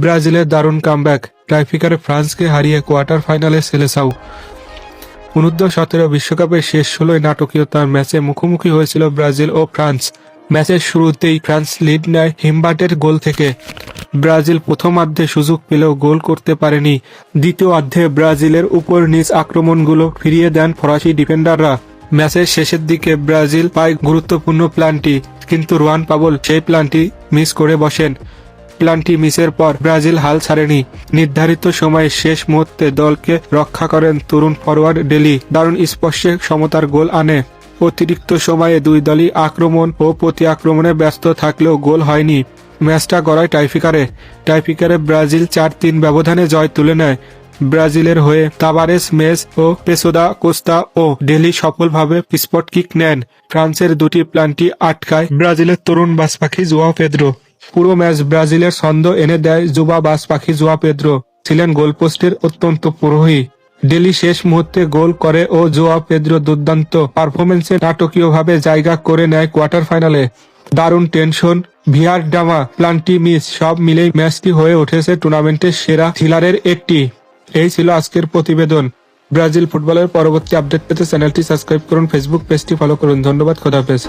ব্রাজিলের দারুণ কামব্যাক, টাইফিকারে ফ্রান্সকে হারিয়ে কোয়ার্টার ফাইনালে সেলেসাও অনূর্ধ্ব সতেরো বিশ্বকাপের শেষ ষোলোয় নাটকীয়তার ম্যাচে মুখোমুখি হয়েছিল ব্রাজিল ও ফ্রান্স। ম্যাচের শুরুতেই ফ্রান্স লিড নেয় হিমবার্টের গোল থেকে। ব্রাজিল প্রথমার্ধে সুযোগ পেলেও গোল করতে পারেনি। দ্বিতীয় অর্ধে ব্রাজিলের উপর নিচ আক্রমণগুলো ফিরিয়ে দেন ফরাসি ডিফেন্ডাররা। ম্যাচের শেষের দিকে ব্রাজিল পায় গুরুত্বপূর্ণ প্ল্যানটি, কিন্তু রোয়ান পাবল সেই প্ল্যানটি মিস করে বসেন। প্ল্যানটি মিসের পর ব্রাজিল হাল ছাড়েনি। নির্ধারিত সময়ে শেষ মুহূর্তে দলকে রক্ষা করেন তরুণ ফরওয়ার্ড ডেলি। দারুণ স্পর্শে সমতার গোল আনে। অতিরিক্ত সময়ে দুই দলই আক্রমণ ও প্রতি আক্রমণে ব্যস্ত থাকলেও গোল হয়নি। ম্যাচটা গড়ায় টাইফিকারে। টাইফিকারে ব্রাজিল চার তিন ব্যবধানে জয় তুলে নেয়। ব্রাজিলের হয়ে তাবারেস, মেস ও পেসোদা, কোস্তা ও ডেলি সফলভাবে স্পট কিক নেন। ফ্রান্সের দুটি প্ল্যানটি আটকায় ব্রাজিলের তরুণ বাস পাখি জোয়া পেদ্রো। পুরো ম্যাচ ব্রাজিলের ছন্দ এনে দেয় যুবা বাস পাখি জোয়া পেদ্রো। ছিলেন গোলপোস্টের অত্যন্ত পুরোহী। ডেলি শেষ মুহূর্তে গোল করে ও জোয়া পেদ্রো দুর্দান্ত পারফরমেন্সে নাটকীয়ভাবে জায়গা করে নেয় কোয়ার্টার ফাইনালে। দারুণ tension, VAR drama, penalty miss সব মিলেই ম্যাচটি হয়ে উঠেছে টুর্নামেন্টের সেরা থ্রিলারের একটি। এই ছিল আজকের প্রতিবেদন। ব্রাজিল ফুটবলের পরবর্তী আপডেট পেতে চ্যানেলটি সাবস্ক্রাইব করুন, ফেসবুক পেজটি ফলো করুন। ধন্যবাদ খোদাফেজ